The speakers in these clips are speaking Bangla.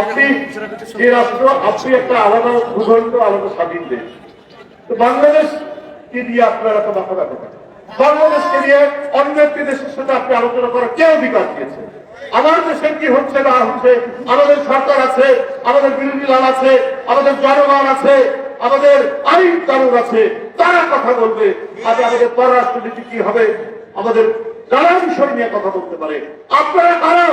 আপনি রাষ্ট্র, আপনি একটা আলাদা ভূখণ্ড, আলাদা স্বাধীন দেশ। তো বাংলাদেশ কে দিয়ে এত মাথা বাংলাদেশকে নিয়ে অন্য একটি দেশের সাথে আপনি আলোচনা করার দিয়েছে? আমার কি হচ্ছে না হচ্ছে? আমাদের সরকার আছে, আমাদের বিরোধী দল আছে, আমাদের জনগণ আছে, আমাদের আইন কানুন আছে, তারা কথা বলবে। আজ আমাদের পররাষ্ট্রনীতি কি হবে? আমাদের বিষয় নিয়ে কথা বলতে পারে। আপনারা কারা?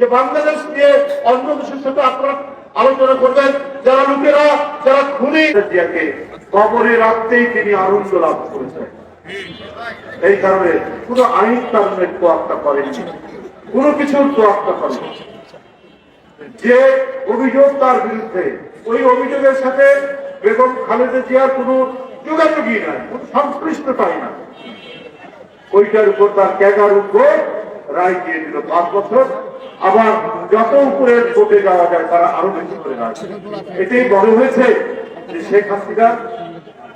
যে বাংলাদেশ নিয়ে অন্য দেশের সাথে আপনারা আলোচনা করবেন, যারা লোকেরা, যারা খুনি কবরে রাখতেই তিনি আনন্দ লাভ করেছেন। এই কারণে কোন আইন কানুনের তোয়াক্কা করেনি কোন কিছুর তোয়াক্কা করেনি যে অভিযোগ তার বিরুদ্ধে, ওই অভিযোগের সাথে বেগম খালেদা জিয়ার কোন যোগাযোগই নাই, কোন সংশ্লিষ্টতাই না ওইটার উপর তার ক্যাগার উপর রায় দিয়ে দিল পাঁচ বছর। আবার যত উপরে কোর্টে যাওয়া যায় তারা আরও বেশি করে দেয়। এটাই বড় হয়েছে যে শেখ হাসিনার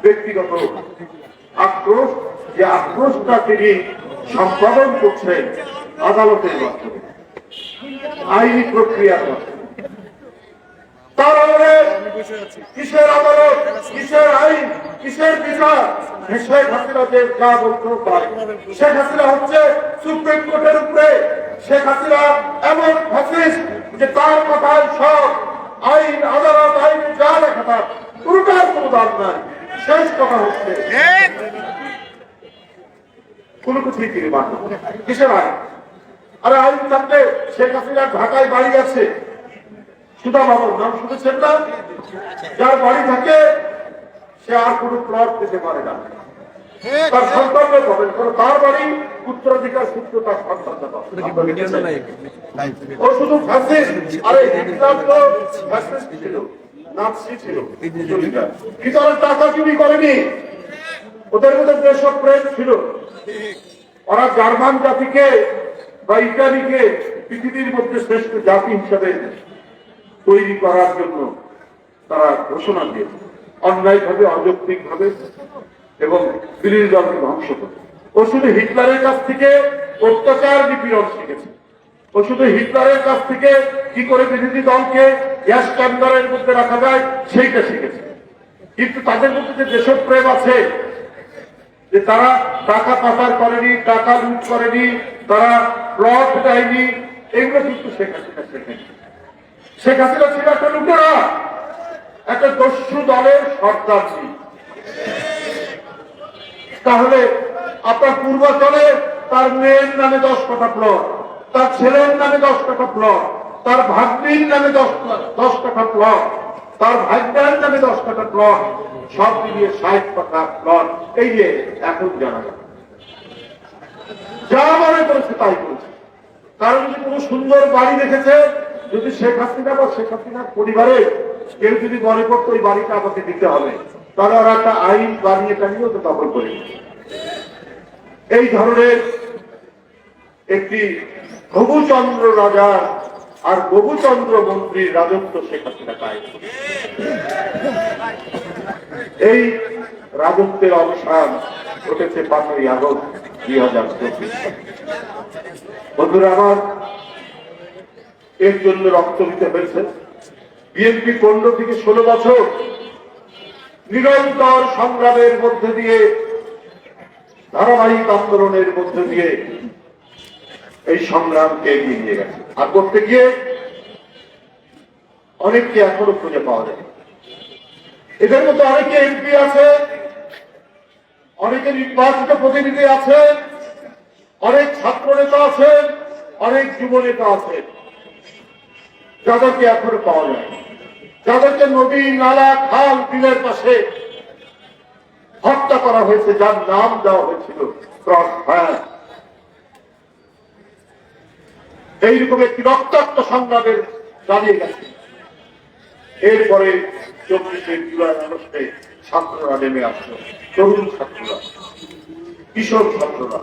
ব্যক্তিগত আক্রোশ, যে আক্রোশটা তিনি সম্পাদন করছেন আদালতের মাধ্যমে, আইনি প্রক্রিয়ার মাধ্যমে তার আমলে কিসের আদালত, কিসের আইন, কিসের বিচার শেখ হাসিনা যে বলতে শেখ হাসিনা হচ্ছে সুপ্রিম কোর্টের উপরে শেখ হাসিনা এমন ফ্যাসিস্ট যে তার কথায় সব আইন আদালত আইন যা লেখা থাক পুরোটার কোনো দাম নাই। শেষ কথা হচ্ছে কোনো কিছুই তিনি মানবেন কিসের আইন? আরে আইন থাকলে শেখ হাসিনার ঢাকায় বাড়ি আছে সুধা বাবুর নাম শুনেছেন না? যার বাড়ি থাকে সে আর কোনো প্লট পেতে পারে না। তার সন্তানরা পাবেন কারণ তার বাড়ি উত্তরাধিকার সূত্র তার সন্তানরা পাবে ও শুধু আরে হিটলার তো ফ্যাসিস্ট ছিল নাৎসি ছিল। ভিতরে টাকা চুরি করেনি। ওদের মধ্যে দেশপ্রেম ছিল ওরা জার্মান জাতিকে বা ইটালিকে পৃথিবীর মধ্যে শ্রেষ্ঠ জাতি হিসাবে তৈরি করার জন্য তারা ঘোষণা দিয়েছে। অন্যায়ভাবে অযৌক্তিকভাবে এবং বিরোধী দলকে ধ্বংস করে। ও শুধু হিটলারের কাছ থেকে অত্যাচার নিপীড়ন শিখেছে। ও শুধু হিটলারের কাছ থেকে কি করে বিরোধী দলকে গ্যাস ক্যাম্পারের মধ্যে রাখা যায়, সেইটা শিখেছে। কিন্তু তাদের মধ্যে যে দেশপ্রেম আছে, যে তারা টাকা পাচার করেনি, টাকা লুট করেনি, তারা প্লট দেয়নি, এগুলো কিন্তু শেখ হাসিনা শেখ হাসিনা ছিল একটা লুটেরা, একটা দস্যু দলের সর্দার ছিল তাহলে আপনার পূর্বাচলে তার মেয়ের নামে দশ টাকা প্লট তার ছেলের নামে দশ টাকা প্লট তার ভাগ্নির নামে দশ দশ প্লট তার ভাগ্যার নামে দশ টাকা প্লট সব মিলিয়ে ষাট টাকা প্লট এই যে, এখন জানা যায় যা মনে করেছে তাই করেছে। কারণ যদি কোনো সুন্দর বাড়ি দেখেছে, যদি শেখ হাসিনা বা শেখ হাসিনার পরিবারে কেউ যদি মনে করতো ওই বাড়িটা আমাকে দিতে হবে তাহলে ওরা একটা আইন বানিয়ে টানিয়ে ওকে দখল করে এই ধরনের একটি প্রভুচন্দ্র রাজা আর প্রভুচন্দ্র মন্ত্রীর রাজত্ব শেখ হাসিনা পায়। এই রাজত্বের অবসান ঘটেছে পাঁচই আগস্ট দুই হাজার চব্বিশ। বন্ধুরা, আমার এর জন্য রক্ত দিতে হয়েছে। বিএনপি পনেরো থেকে ষোলো বছর নিরন্তর সংগ্রামের মধ্যে দিয়ে, ধারাবাহিক আন্দোলনের মধ্যে দিয়ে এই সংগ্রামকে এগিয়ে নিয়ে গেছে। আর করতে গিয়ে অনেককে এখনও খুঁজে পাওয়া যায়। এদের মধ্যে অনেকে এমপি আছে, অনেকে নির্বাচিত প্রতিনিধি আছে, অনেক ছাত্র নেতা আছেন, অনেক যুব নেতা আছেন। যাদেরকে এখনও পাওয়া যায় যাদেরকে নদী নালা খাল বিলের পাশে হত্যা করা হয়েছে, যার নাম দেওয়া হয়েছিল এইরকম একটি রক্তাক্ত সংগ্রামের দাঁড়িয়ে গেছে। এরপরে চব্বিশে জুলাই আগস্টে ছাত্ররা নেমে আসলো, তরুণ ছাত্ররা, কিশোর ছাত্ররা।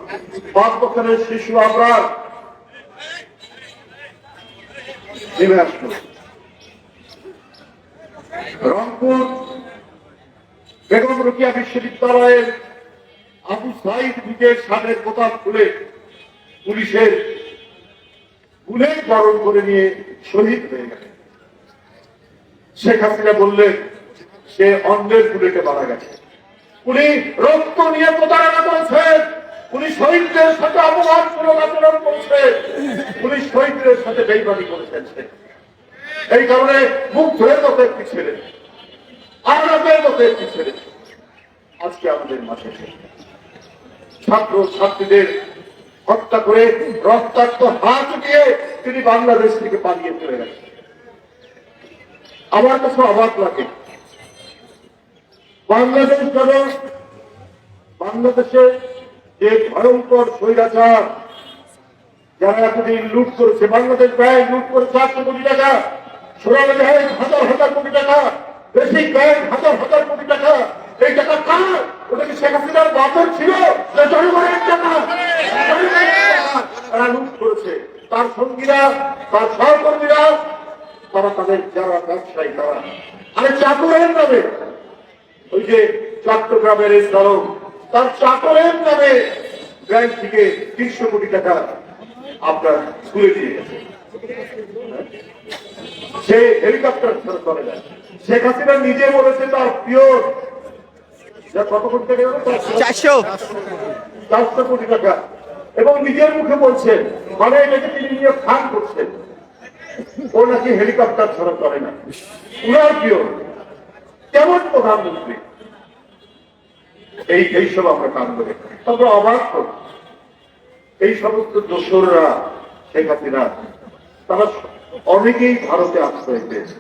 পাঁচ বছরের শিশু আমরা নেমে আসলো। রংপুর বেগম রোকিয়া বিশ্ববিদ্যালয়ের আবু সাইদ নিজের সামনের বোতাম খুলে পুলিশের বুলেট বরণ করে নিয়ে শহীদ হয়ে গেলেন শেখ হাসিনা বললেন, সে অন্যের বুলেটে মারা গেছে উনি রক্ত নিয়ে প্রতারণা করেছেন, উনি শহীদদের সাথে অপমানজনক আচরণ করেছে উনি শহীদদের সাথে বেইমানি করেছেন। এই কারণে মুগ্ধের মতো একটি ছেলে। আরামের মতো একটি ছেলে। আজকে আমাদের মাঝে ছাত্র, ছাত্রীদের হত্যা করে রক্তাক্ত হাত দিয়ে তিনি বাংলাদেশ থেকে পালিয়ে চলে গেছেন আমার কাছে অবাক লাগে। বাংলাদেশ যেন বাংলাদেশে যে ভয়ঙ্কর স্বৈরাচার যারা এতদিন লুট করেছে, বাংলাদেশ ব্যাংক লুট করে চারশো কোটি টাকা ব্যাংক হাজার হাজার কোটি টাকা বেসিক ব্যাংক হাজার হাজার কোটি টাকা। এই টাকা কার? ওটা কি শেখ হাসিনার বাপের ছিল জনগণের টাকা? তারা তার সঙ্গীরা, তার সহকর্মীরা, তারা তাদের যারা ব্যবসায়ী, তারা। আরে চাকরের নামে। ওই যে চট্টগ্রামের এই তার চাকরের নামে ব্যাংক থেকে তিনশো কোটি টাকা আপনার তুলে দিয়ে গেছে। সে হেলিকপ্টার ছাড়া চলে যায়। শেখ হাসিনা নিজে বলেছে তার পিওর যা কত কোটি টাকা জানো? চারশো। চারশো কোটি টাকা। এবং নিজের মুখে বলছেন মানে এটাকে তিনি নিয়ে ফান করছেন। ও নাকি হেলিকপ্টার ছাড়া চলে না। উনার পিওর কেমন প্রধানমন্ত্রী? এই এইসব আমরা কাম করে অবাক। এই সমস্ত দোসররা শেখ হাসিনা তারা অনেকেই ভারতে আশ্রয় পেয়েছে।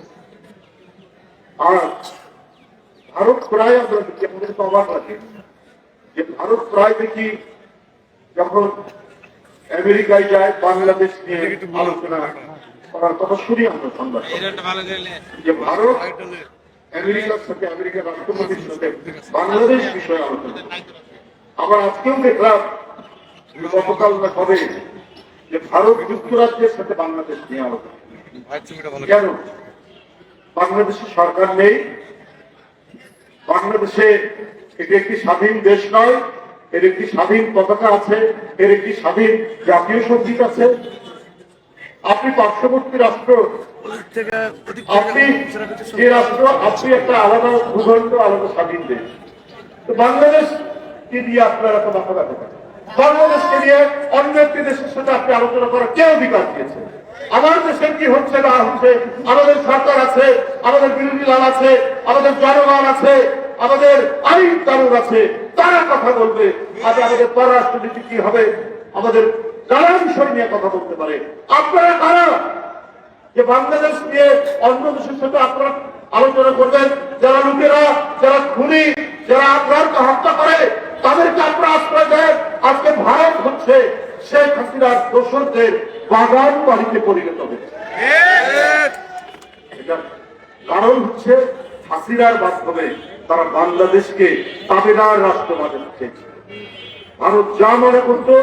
আর ভারত প্রায় আমরা দেখি, আমাদের তো অবাক লাগে যে ভারত প্রায় দেখি যখন আমেরিকায় যায়, বাংলাদেশ নিয়ে আলোচনা করার কথা শুনি আমরা সংবাদ যে ভারত আমেরিকার সাথে, আমেরিকার রাষ্ট্রপতির সাথে বাংলাদেশ বিষয়ে আলোচনা আবার আজকেও দেখলাম গতকাল কবে যে ভারত যুক্তরাজ্যের সাথে বাংলাদেশ নিয়ে আলোচনা কেন? বাংলাদেশের সরকার নেই। বাংলাদেশে এটি একটি স্বাধীন দেশ নয় এর একটি স্বাধীন পতাকা আছে এর একটি স্বাধীন জাতীয় সংগীত আছে। আপনি পার্শ্ববর্তী রাষ্ট্র আপনি যে রাষ্ট্র আপনি একটা আলাদা ভূখণ্ড আলাদা স্বাধীন দেশ। তো বাংলাদেশকে দিয়ে আপনারা তো মাথা ব্যথা করেন। বাংলাদেশকে নিয়ে অন্য একটি দেশের সাথে আপনি আলোচনা করার কে অধিকার দিয়েছে আমার দেশে কি হচ্ছে না, হচ্ছে আমাদের সরকার আছে, আমাদের বিরোধী দল আছে, আমাদের জনগণ আছে, আমাদের আইন কানুন আছে, তারা কথা বলবে। আজ আমাদের পররাষ্ট্রনীতি কি হবে? আমাদের নানা বিষয় নিয়ে কথা বলতে পারে। আপনারা কারা? যে বাংলাদেশ নিয়ে অন্য দেশের সাথে আপনারা আলোচনা করবেন, যারা লোকেরা যারা খুনি, যারা আপনারকে হত্যা করে, তাদেরকে আপনারা আশ্রয় দেন। আজকে ভারত হচ্ছে শেখ হাসিনার দোসরদের বাগান বাড়িতে পরিণত হয়েছে। কারণ হচ্ছে হাসিনার মাধ্যমে তারা বাংলাদেশকে তাবেদার রাষ্ট্র বানাতে ভারত যা মনে করতো,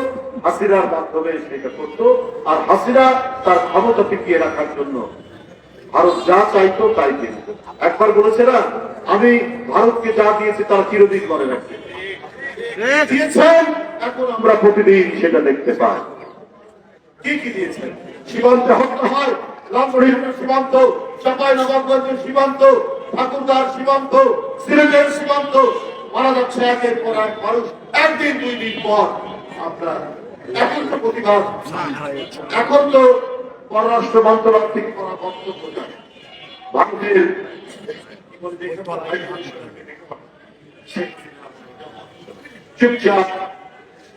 হাসিনার মাধ্যমে সেটা করতো, আর হাসিনা তার ক্ষমতা টিকিয়ে রাখার জন্য ভারত যা চাইতো তাই দিত। একবার বলেছে না, আমি ভারতকে যা দিয়েছি তারা চিরদিন মনে রাখবে। দিয়েছেন? এখন আমরা প্রতিদিন সেটা দেখতে পাই। কি কি দিয়েছেন? সীমান্তে হত্যা হয় লামবড়িহাটের সীমান্ত চাপাই নবাবগঞ্জের সীমান্ত ঠাকুরদার সীমান্ত, সিলেটের সীমান্ত। মারা যাচ্ছে একের পর এক মানুষ, একদিন, দুই দিন পর আপনার এখন তো প্রতিবাদ। এখন তো পররাষ্ট্র মন্ত্রণালয় থেকে করা বক্তব্য ভারতের চুপচাপ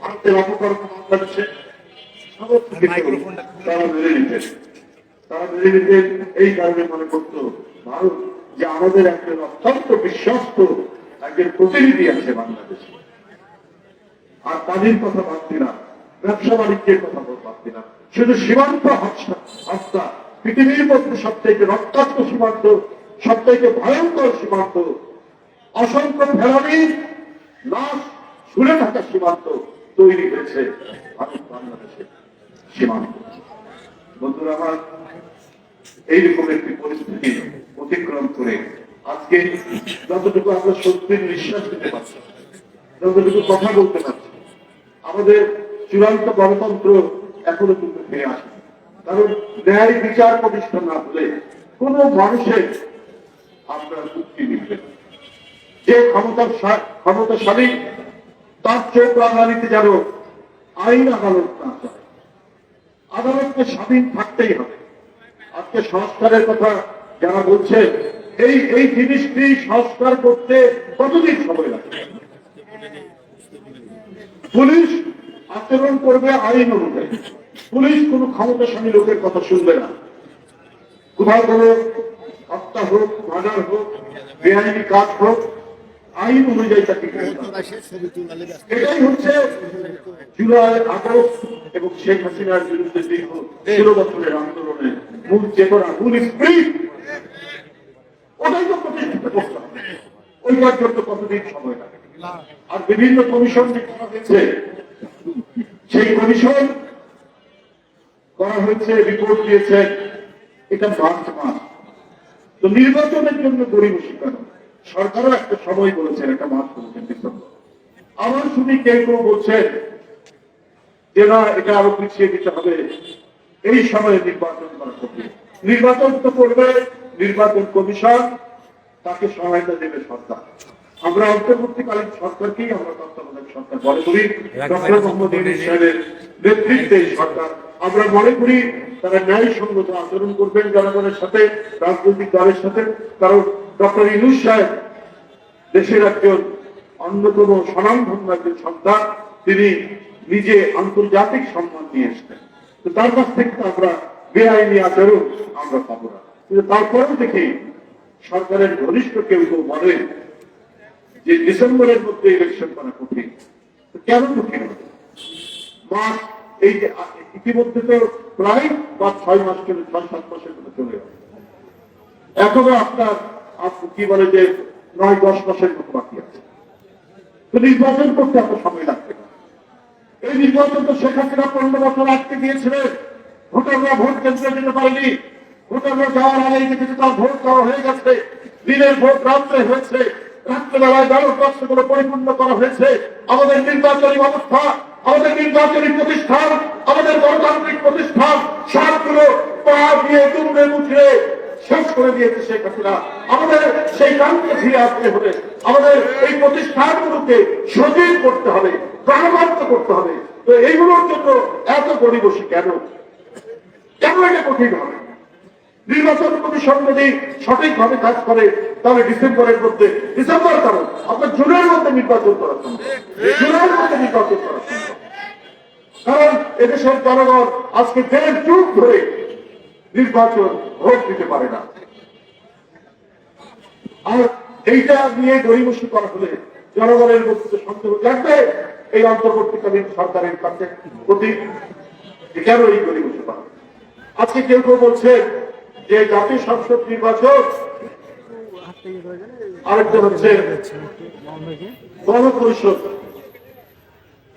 ভারতের অপকর্ম বাংলাদেশে তারা মেনে নিতেন তারা মেনে নিতেন এই কারণে মনে করত ভারত যে আমাদের একজন অত্যন্ত বিশ্বস্ত একজন প্রতিনিধি আছে বাংলাদেশে। আর তাদের কথা ভাবছি না। ব্যবসা বাণিজ্যের কথা ভাবছি না। শুধু সীমান্ত হত্যা পৃথিবীর মধ্যে সব থেকে রক্তাক্ত সীমান্ত সব থেকে ভয়ঙ্কর সীমান্ত অসংখ্য ফেরানির লাশ ঝুলে থাকা সীমান্ত তৈরি হয়েছে বন্ধুরা আমার, এইরকম একটি পরিস্থিতি অতিক্রম করে আজকে যতটুকু আমরা সত্যির দিতে পারছি, যতটুকু কথা বলতে পারছি, আমাদের চূড়ান্ত গণতন্ত্র এখনও কিন্তু ফিরে আসে কারণ ন্যায় বিচার প্রতিষ্ঠা না হলে কোন মানুষের আপনার মুক্তি মিলবে যে ক্ষমতা ক্ষমতাশালী তার চোখ রাজধানীতে যেন আইন আদালত না চলে আদালতকে স্বাধীন থাকতেই হবে। আজকে সংস্কারের কথা যারা বলছেন এই এই জিনিসটি সংস্কার করতে কতদিন সময় লাগবে? পুলিশ আচরণ করবে আইন অনুযায়ী। পুলিশ কোন ক্ষমতাশালী লোকের কথা শুনবে না। কোথাও কোনো হত্যা হোক মার্ডার হোক, বেআইনি কাজ হোক আইন অনুযায়ী তাকে এটাই হচ্ছে জুলাই আগস্ট এবং শেখ হাসিনার বিরুদ্ধে দীর্ঘ ষোলো বছরের আন্দোলনে মূল চেতনা মূল স্প্রিট। ওটাই তো প্রতিষ্ঠিত ওইটার জন্য কতদিন সময় লাগে? আর বিভিন্ন কমিশন যে করা হয়েছে সেই কমিশন করা হয়েছে রিপোর্ট দিয়েছে এটা মার্চ মাস। তো নির্বাচনের জন্য গরিবসী কেন? সরকারও একটা সময় বলেছেন একটা মাস বলেছেন ডিসেম্বর আমার শুনি কেউ কেউ বলছেন যে না এটা আরও পিছিয়ে দিতে হবে। এই সময়ে নির্বাচন করা কঠিন নির্বাচন তো করবে নির্বাচন কমিশন তাকে সহায়তা দেবে সরকার। আমরা অন্তর্বর্তীকালীন সরকারকেই আমরা তত্ত্বাবধায়ক সরকার মনে করি। ডক্টর মোহাম্মদ ইউনুস সাহেবের নেতৃত্বে সরকার। আমরা মনে করি তারা ন্যায়সঙ্গত আচরণ করবেন জনগণের সাথে রাজনৈতিক দলের সাথে। কারণ ডক্টর ইউনুস সাহেব, দেশের একজন অন্যতম স্বনামধন্য একজন সন্তান, তিনি নিজে আন্তর্জাতিক সম্মান নিয়ে এসছেন। তো তার কাছ থেকে আমরা বেআইনি আচরণ আমরা পাবো না। কিন্তু তারপরেও দেখি সরকারের ঘনিষ্ঠ কেউ কেউ বলেন যে ডিসেম্বরের মধ্যে ইলেকশন করা কঠিন। কেন কঠিন? মাস এই যে, ইতিমধ্যে তো প্রায় পাঁচ ছয় মাস চলে ছয় সাত মাসের মতো চলে এখনও আপনার আপ- কি বলে যে নয়, দশ মাসের মতো বাকি আছে। তো নির্বাচন করতে এত সময় লাগবে এই নির্বাচন তো শেখ হাসিনা পনেরো বছর আটকে দিয়েছিলেন ভোটাররা ভোট কেন্দ্রে যেতে পারেনি। ভোটাররা যাওয়ার আগেই দেখেছে তার ভোট দেওয়া হয়ে গেছে। দিনের ভোট রাত্রে হয়েছে। রাত্রেবেলায় ব্যালট বাক্সগুলো পরিপূর্ণ করা হয়েছে। আমাদের নির্বাচনী ব্যবস্থা, আমাদের নির্বাচনী প্রতিষ্ঠান, আমাদের গণতান্ত্রিক প্রতিষ্ঠান, সবগুলো পা দিয়ে তুমড়ে মুচড়ে শেষ করে দিয়েছে শেখ হাসিনা। আমাদের সেই কামকে ফিরে আসতে হবে। আমাদের এই প্রতিষ্ঠানগুলোকে সজীব করতে হবে, প্রাণবন্ত করতে হবে। তো এইগুলোর জন্য এত পরিবেশী কেন? কেন এটা কঠিন হবে? নির্বাচন কমিশন যদি সঠিকভাবে কাজ করে, তাহলে ডিসেম্বরের মধ্যে, ডিসেম্বর কারণ আপনার জুনের মধ্যে নির্বাচন করা সম্ভব। জুনের মধ্যে নির্বাচন করা কারণ এদেশের জনগণ আজকে দেড় যুগ ধরে নির্বাচন ভোট দিতে পারে না। আর এইটা নিয়ে গরিবসী করা হলে জনগণের মধ্যে সন্দেহ জানবে এই অন্তর্বর্তীকালীন সরকারের কাছে প্রতি কেন এই গরিবসী করা। আজকে কেউ কেউ বলছে যে জাতীয় সংসদ নির্বাচন আরেকটা হচ্ছে গণপরিষদ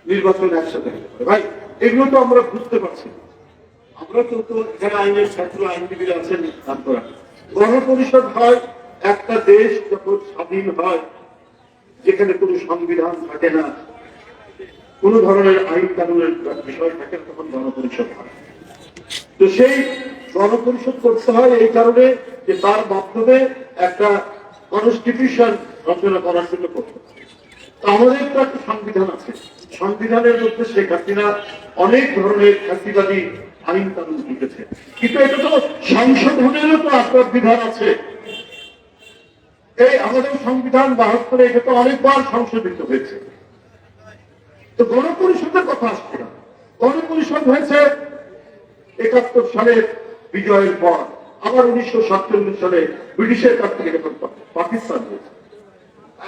নির্বাচন একসাথে ভাই, এগুলো তো আমরা বুঝতে পারছি। আমরা তো তো যারা আইনের ছাত্র আইনজীবীরা আছেন গণপরিষদ হয়, একটা দেশ যখন স্বাধীন হয়, যেখানে কোনো সংবিধান থাকে না ধরনের আইন কানুনের বিষয় থাকে তখন গণপরিষদ হয়। তো সেই গণপরিষদ করতে হয় এই কারণে যে তার মাধ্যমে একটা কনস্টিটিউশন রচনা করার জন্য করতে আমাদের তো একটা সংবিধান আছে। সংবিধানের মধ্যে শেখ হাসিনা অনেক ধরনের ফাঁসিবাদী আইন কানুন ঢুকেছে কিন্তু এটা তো সংশোধনেরও তো আপনার বিধান আছে। এই আমাদের সংবিধান বাহাত্তরে এটা তো অনেকবার সংশোধিত হয়েছে। তো গণপরিষদের কথা আসছে না। গণপরিষদ হয়েছে একাত্তর সালের বিজয়ের পর। আবার উনিশশো সাতচল্লিশ সালে ব্রিটিশের কাছ থেকে যখন পাকিস্তান হয়েছে।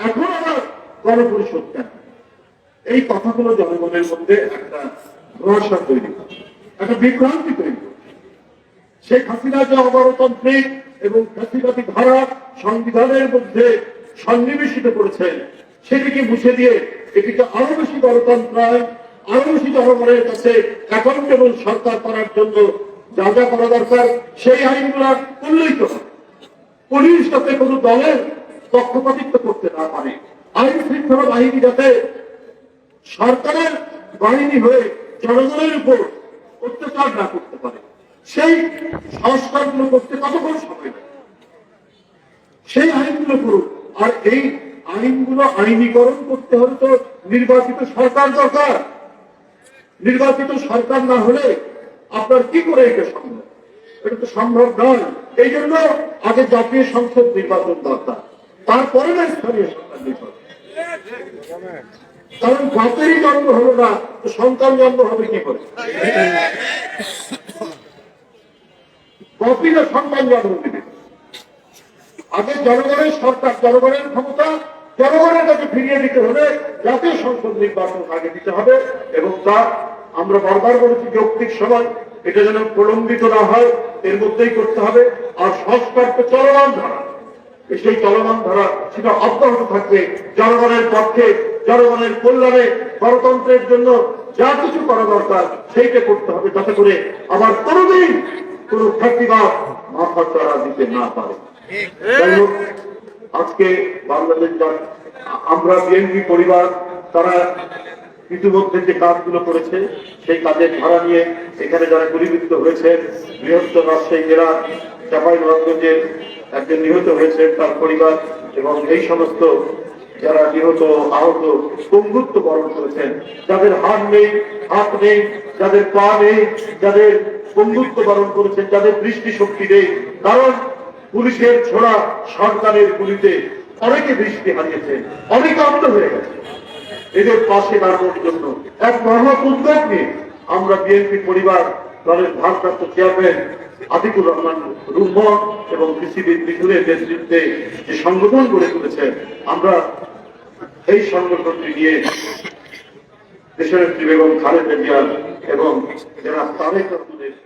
এখন আবার গণপরিষদ কেন? এই কথাগুলো জনগণের মধ্যে একটা ভরসা তৈরি করে একটা বিভ্রান্তি তৈরি শেখ হাসিনা যে অগণতান্ত্রিক এবং ফ্যাসিবাদী ধারা সংবিধানের মধ্যে সন্নিবেশিত করেছেন সেটিকে মুছে দিয়ে এটিকে আরও বেশি গণতন্ত্রায় আরও বেশি জনগণের কাছে অ্যাকাউন্টেবল সরকার করার জন্য যা যা করা দরকার, সেই আইনগুলো উল্লেখিত পুলিশ যাতে কোন দলের পক্ষপাতিত্ব করতে না পারে, আইন শৃঙ্খলা বাহিনী যাতে সরকারের বাহিনী হয়ে জনগণের উপর অত্যাচার না করতে পারে। সেই সংস্কারগুলো করতে কতক্ষণ সময় লাগে? সেই আইনগুলো করুন। আর এই আইনগুলো আইনীকরণ করতে হলে তো নির্বাচিত সরকার দরকার। নির্বাচিত সরকার না হলে আপনার কি করে এটা সম্ভব? এটা তো সম্ভব নয়। এই জন্য আগে জাতীয় সংসদ নির্বাচন দরকার। তারপরে না স্থানীয় সরকার নির্বাচন। কারণ বাপেরই জন্ম হলো না সন্তান জন্ম হবে কি করে? বাপিরা সন্তান জন্ম দিবে আগে জনগণের সরকার জনগণের ক্ষমতা জনগণের কাছে ফিরিয়ে দিতে হলে জাতীয় সংসদ নির্বাচন আগে দিতে হবে এবং তা আমরা বারবার বলেছি, যৌক্তিক সময়, এটা যেন প্রলম্বিত না হয়, এর মধ্যেই করতে হবে। আর সংস্কার তো চলমান ধারা সেই চলমান ধারা সেটা অব্যাহত থাকবে জনগণের পক্ষে। জনগণের কল্যাণে গণতন্ত্রের জন্য যা কিছু করা দরকার সেইটা করতে হবে যাতে করে আবার কোনোদিন কোন ফ্যাক্টিবাদ মাথা চড়া দিতে না পারে। আজকে বাংলাদেশ আমরা বিএনপি পরিবার, তারা ইতিমধ্যে যে কাজগুলো করেছে, সেই কাজের ধারা নিয়ে এখানে যারা গুলিবিদ্ধ হয়েছে বৃহত্তর রাজশাহী জেলা চাপাই নবাবগঞ্জে একজন নিহত হয়েছেন তার পরিবার এবং এই সমস্ত যারা নিহত আহত পঙ্গুত্ব বরণ করেছেন, যাদের হাত নেই হাত নেই, যাদের পা নেই, যাদের বন্ধুত্ব বরণ করেছেন, যাদের দৃষ্টি শক্তি নেই, কারণ পুলিশের ছোড়া সরকারের গুলিতে অনেকে দৃষ্টি হারিয়েছে অনেকে অন্ধ হয়ে গেছে। এদের পাশে দাঁড়ানোর জন্য এক মহৎ উদ্যোগ নিয়ে আমরা বিএনপি পরিবার দলের ভারপ্রাপ্ত চেয়ারম্যান আতিকুর রহমান রুহ এবং বিসিবির মিঠুরের নেতৃত্বে যে সংগঠন গড়ে তুলেছে আমরা এই সংগঠনটি নিয়ে দেশের বেগম খালেদা জিয়া এবং যারা রহমানের